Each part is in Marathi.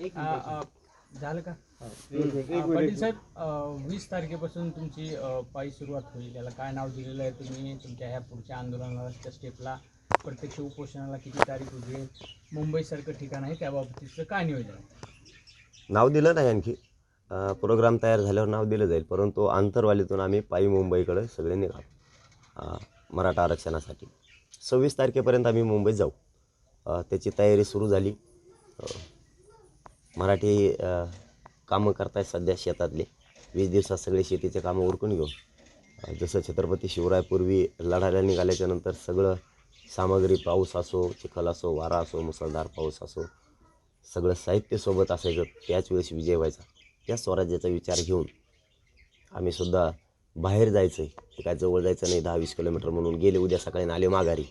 झालं का? पाटील साहेब अ, वीस तारखेपासून तुमची अ, पायी सुरुवात होईल. याला काय नाव दिलेलं आहे तुम्ही? तुमच्या ह्या पुढच्या आंदोलनाला त्या स्टेपला प्रत्यक्ष उपोषणाला किती तारीख उजेल मुंबईसारखं ठिकाण आहे त्याबाबतीचं काय नियोजन आहे? नाव दिलं नाही आणखी. अ, प्रोग्राम तयार झाल्यावर नाव दिलं जाईल परंतु आंतरवालीतून आम्ही पायी मुंबईकडे सगळे निघालो. अ, मराठा आरक्षणासाठी. सव्वीस तारखेपर्यंत आम्ही मुंबईत जाऊ. अ, त्याची तयारी सुरू झाली. अ, मराठी कामं करतायत सध्या शेतातले. वीस दिवसात सगळे शेतीचे कामं उरकून घेऊ जसं छत्रपती शिवरायपूर्वी लढायला निघाल्याच्यानंतर सगळं सामग्री पाऊस असो चिखल असो वारा असो मुसळधार पाऊस असो सगळं साहित्य सोबत असायचं. त्याच वेळेस विजय व्हायचा. त्या स्वराज्याचा विचार घेऊन आम्ही सुद्धा बाहेर जायचं आहे ते काय जवळ जायचं नाही दहा वीस किलोमीटर म्हणून गेले उद्या सकाळी नाले आले माघारी.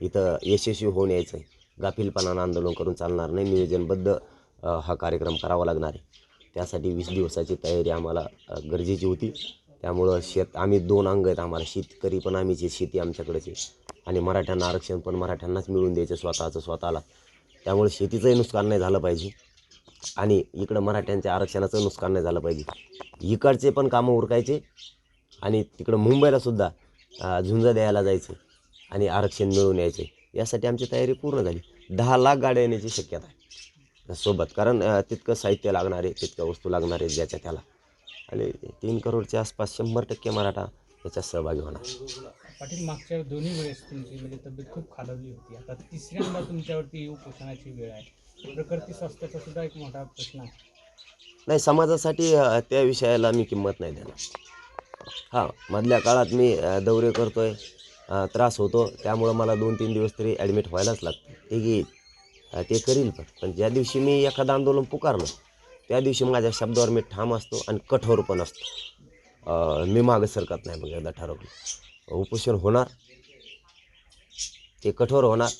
इथं यशस्वी होऊन यायचं आहे गाफीलपणानं आंदोलन करून चालणार नाही. नियोजनबद्ध हा कार्यक्रम करावा लागणार आहे. त्यासाठी वीस दिवसाची तयारी आम्हाला गरजेची होती. त्यामुळं शेत आम्ही दोन अंग आहेत आम्हाला शेतकरी पण आम्ही जे शेती आमच्याकडेच आहे. आणि मराठ्यांना आरक्षण पण मराठ्यांनाच मिळून द्यायचं स्वतःचं स्वतःला. त्यामुळे शेतीचंही नुकसान नाही झालं पाहिजे. आणि इकडं मराठ्यांच्या आरक्षणाचं नुकसान नाही झालं पाहिजे. इकडचे पण कामं उरकायचे आणि तिकडं मुंबईलासुद्धा झुंज द्यायला जायचं आणि आरक्षण मिळवून यायचे. यासाठी आमची तयारी पूर्ण झाली. दहा लाख गाड्या येण्याची शक्यता आहे. सोबत. कारण तितकं साहित्य लागणार आहे तितकं वस्तू लागणार आहे ज्याच्या त्याला. आणि तीन करोडच्या आसपास शंभर टक्के मराठा याच्यात सहभागी होणार. पाटील मागच्या दोन्ही वेळेस तुमची म्हणजे तब्येत खूप खालावली होती. आता तिसऱ्यांदा तुमच्यावरती उपोषणाची वेळ आहे. प्रकृती स्वास्थ्याचा सुद्धा एक मोठा प्रश्न आहे. नाही समाजासाठी त्या विषयाला मी किंमत नाही देणार. हां मधल्या काळात मी दौरे करतो आहे त्रास होतो. त्यामुळं मला दोन तीन दिवस तरी ॲडमिट व्हायलाच लागतं. ते घेईल अ, ते करील पण. पण ज्या दिवशी मी एखादं आंदोलन पुकारलं त्या दिवशी माझ्या शब्दावर मी ठाम असतो आणि कठोर पण असतो. मी मागं सरकत नाही मग एकदा ठरवलं. उपोषण होणार. ते कठोर होणार.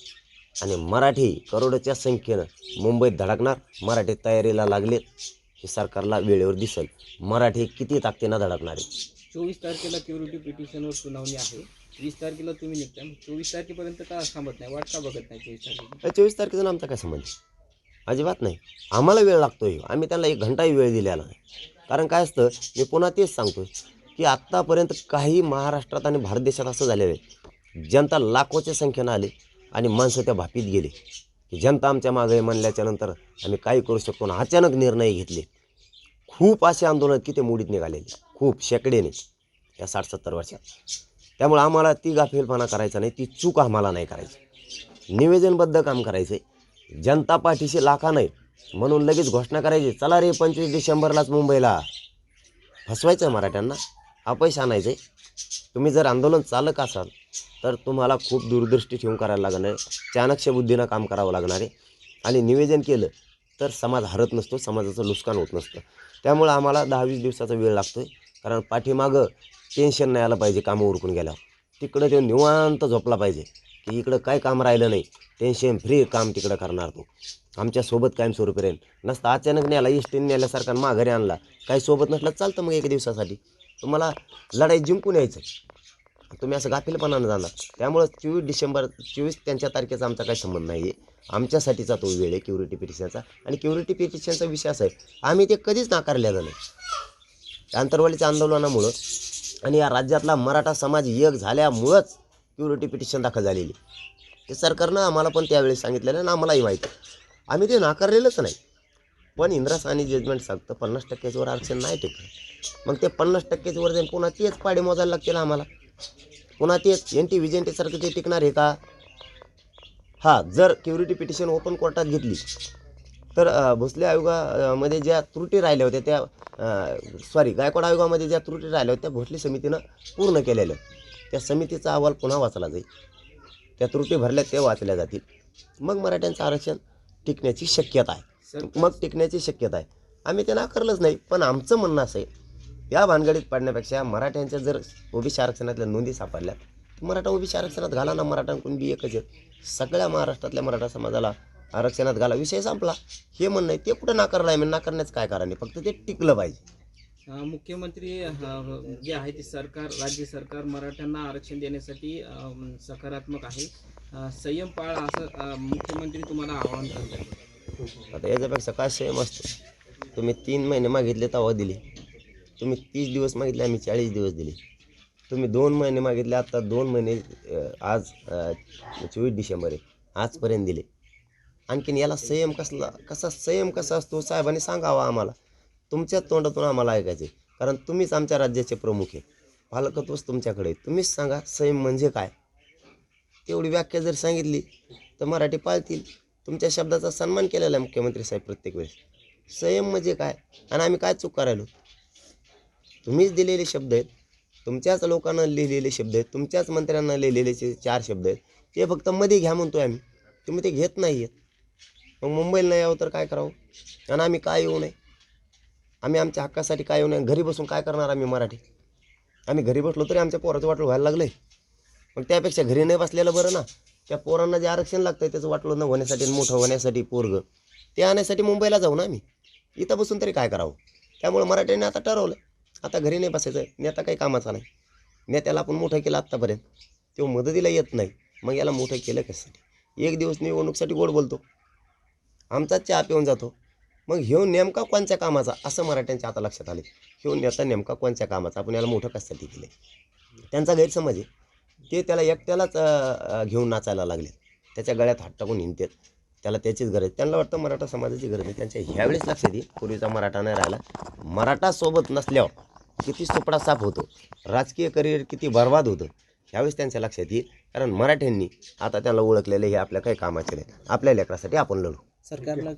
आणि मराठी करोडच्या संख्येनं मुंबईत धडकणार. मराठी तयारीला लागलेत हे सरकारला वेळेवर दिसेल. मराठी किती ताकदीनं धडकणार आहे? चोवीस तारखेला क्युरिटी पिटिशनवर सुनावणी आहे. वीस तारखेला तुम्ही निघता मग चोवीस तारखेपर्यंत का थांबत नाही? वाट का बघत नाही चोवीस तारखेला चोवीस तारखेचा आमचा काय संबंध आहे? अजिबात नाही. आम्हाला वेळ लागतोय. आम्ही त्यांना एक घंटाही वेळ दिलेला नाही. कारण काय असतं मी पुन्हा तेच सांगतोय की आत्तापर्यंत काही महाराष्ट्रात आणि भारत देशात असं झालेलं आहे. जनता लाखोच्या संख्येनं आले आणि माणसं त्या भापीत गेले. की जनता आमच्या मागे म्हणल्याच्या नंतर आम्ही काही करू शकतो ना. अचानक निर्णय घेतले. खूप असे आंदोलन किती मोडीत निघालेले. खूप शेकडेने. या साठ सत्तर वर्षात. त्यामुळे आम्हाला ती गाफीलपणा करायचा नाही ती चूक आम्हाला नाही करायची. निवेदनबद्ध काम करायचं आहे जनता पाठीशी लाखा नाही. म्हणून लगेच घोषणा करायची. चला रे पंचवीस डिसेंबरलाच मुंबईला. फसवायचं आहे मराठ्यांना. अपयश आणायचं आहे तुम्ही जर आंदोलन चालक असाल तर तुम्हाला खूप दूरदृष्टी ठेवून करायला लागणार आहे. चाणक्ष बुद्धीनं काम करावं लागणार आहे. आणि निवेदन केलं तर समाज हरत नसतो समाजाचं नुकसान होत नसतं. त्यामुळं आम्हाला दहा वीस दिवसाचा वेळ लागतो आहे कारण पाठीमागं टेन्शन नाही आलं पाहिजे कामं उरकून गेल्यावर. तिकडं तो निवांत झोपला पाहिजे की इकडं काय काम राहिलं नाही टेन्शन फ्री काम तिकडं करणार तो. आमच्यासोबत कायमस्वरूपी राहील. नसतं अचानक न्यायला इष्टीने नेल्यासारखा माघारी आणला काही सोबत नसलं चालतं मग एक दिवसासाठी. तुम्हाला लढाई जिंकून यायचं तुम्ही असं गाफीलपणानं जाणार. त्यामुळं चोवीस डिसेंबर चोवीस त्यांच्या तारखेचा आमचा काही संबंध नाही आहे आमच्यासाठीचा तो वेळ आहे क्युरिटी पिटिशनचा. आणि क्युरिटी पिटिशनचा विषय असा आहे आम्ही ते कधीच नाकारलेलं नाही. आंतरवालीच्या आंदोलनामुळं आणि या राज्यातला मराठा समाज एक झाल्यामुळंच प्युरिटी पिटिशन दाखल झालेली. ते सरकारनं आम्हाला पण त्यावेळी सांगितलेलं आणि आम्हालाही माहीत आम्ही ते नाकारलेलंच नाही. पण इंद्रासानी जजमेंट सांगतं पन्नास टक्क्याच्यावर आरक्षण नाही टिकलं मग ते पन्नास टक्क्याच्यावर जाईन पुन्हा तेच पाडे मोजायला लागतील आम्हाला. पुन्हा तेच एन टी विजेंटीसारखं ते टिकणार आहे का? हां जर क्युरिटी पिटिशन ओपन कोर्टात घेतली तर भोसले आयोगामध्ये ज्या त्रुटी राहिल्या होत्या त्या सॉरी गायकवाड आयोगामध्ये ज्या त्रुटी राहिल्या होत्या त्या भोसले समितीनं पूर्ण केलेल्या. त्या समितीचा अहवाल पुन्हा वाचला जाईल. त्या त्रुटी भरल्या ते वाचल्या जातील. मग मराठ्यांचं आरक्षण टिकण्याची शक्यता आहे. मग टिकण्याची शक्यता आहे. आम्ही ते नाकारलंच नाही पण आमचं म्हणणं असं आहे या भानगडीत पडण्यापेक्षा मराठ्यांच्या जर ओबीसी आरक्षणातल्या नोंदी सापडल्या तर मराठा ओबीसी आरक्षणात घाला ना मराठा कुणबी एकच आहे. सगळ्या महाराष्ट्रातल्या मराठा समाजाला आरक्षणात घाला. विषय संपला. हे म्हणणं आहे ते कुठं नाकारलं आहे म्हणजे नाकारण्याचं काय कारण आहे? फक्त ते टिकलं पाहिजे. अं, मुख्यमंत्री अं, जे आहे ते सरकार राज्य सरकार मराठ्यांना आरक्षण देण्यासाठी सकारात्मक आहे. अं, संयम पाळा असं अं, मुख्यमंत्री तुम्हाला आवाहन करतात आता याच्यापेक्षा काय संयम असतो? तुम्ही तीन महिने मागितले तेव्हा दिले. तुम्ही तीस दिवस मागितले आम्ही चाळीस दिवस दिले. तुम्ही दोन महिने मागितले आता दोन महिने अं, आज चोवीस डिसेंबर आहे. आजपर्यंत दिले. आणखीन याला संयम कसला कसा संयम कसा असतो साहेबांनी सांगावा आम्हाला. तुमच्याच तोंडातून आम्हाला ऐकायचे कारण तुम्हीच आमच्या राज्याचे प्रमुख आहे. पालकत्वच तुमच्याकडे तुम्हीच सांगा संयम म्हणजे काय? तेवढी व्याख्या जर सांगितली तर मराठी पाळतील. तुमच्या शब्दाचा सन्मान केलेला आहे मुख्यमंत्री साहेब प्रत्येक वेळेस. संयम म्हणजे काय? आणि आम्ही काय चूक करायलो? तुम्हीच दिलेले शब्द आहेत. तुमच्याच लोकांना लिहिलेले शब्द आहेत. तुमच्याच मंत्र्यांना लिहिलेले चार शब्द आहेत. ते फक्त मध्ये घ्या म्हणतोय आम्ही. तुम्ही ते घेत नाही आहेत मग मुंबईला नाही यावं तर काय करावं? आणि आम्ही काय येऊ नये? आम्ही आमच्या हक्कासाठी काय येऊ नये? घरी बसून काय करणार आम्ही मराठी? आम्ही घरी बसलो तरी आमच्या पोराचं वाटलं व्हायला लागलं आहे मग त्यापेक्षा घरी नाही बसलेलं बरं ना. त्या पोरांना जे आरक्षण लागतं आहे त्याचं वाटलं न होण्यासाठी मोठं होण्यासाठी पोरग ते आणण्यासाठी मुंबईला जाऊ ना आम्ही. इथं बसून तरी काय करावं? त्यामुळे मराठ्याने आता ठरवलं. आता घरी नाही बसायचं नेता काही कामाचा नाही. नेत्याला आपण मोठं केलं आत्तापर्यंत. तो मदतीला येत नाही. मग याला मोठं केलं कशासाठी? एक दिवस निवडणुकीसाठी गोड बोलतो. आमचाच चहा पिऊन जातो. मग ह्यो नेमका कोणत्या कामाचा? असं मराठ्यांच्या आता लक्षात आले. ह्यो नेता नेमका कोणत्या कामाचा? आपण याला मोठं कशासाठी केले त्यांचा गैरसमज आहे. ते त्याला एकट्यालाच घेऊन नाचायला लागले त्याच्या गळ्यात हात टाकून हिंडतात. त्याला त्याचीच गरज त्यांना वाटतं मराठा समाजाची गरज आहे. त्यांच्या ह्यावेळेस लक्षात येईल पूर्वीचा मराठा नाही राहिला. मराठा सोबत नसल्यावर किती सुपडा साफ होतो. राजकीय करिअर किती बर्बाद होतं. ह्यावेळेस त्यांच्या लक्षात येईल. कारण मराठ्यांनी आता त्यांना ओळखलेलं हे आपल्या काही कामाचे नाही. आपल्या लेकरासाठी आपण लढू. सरकारला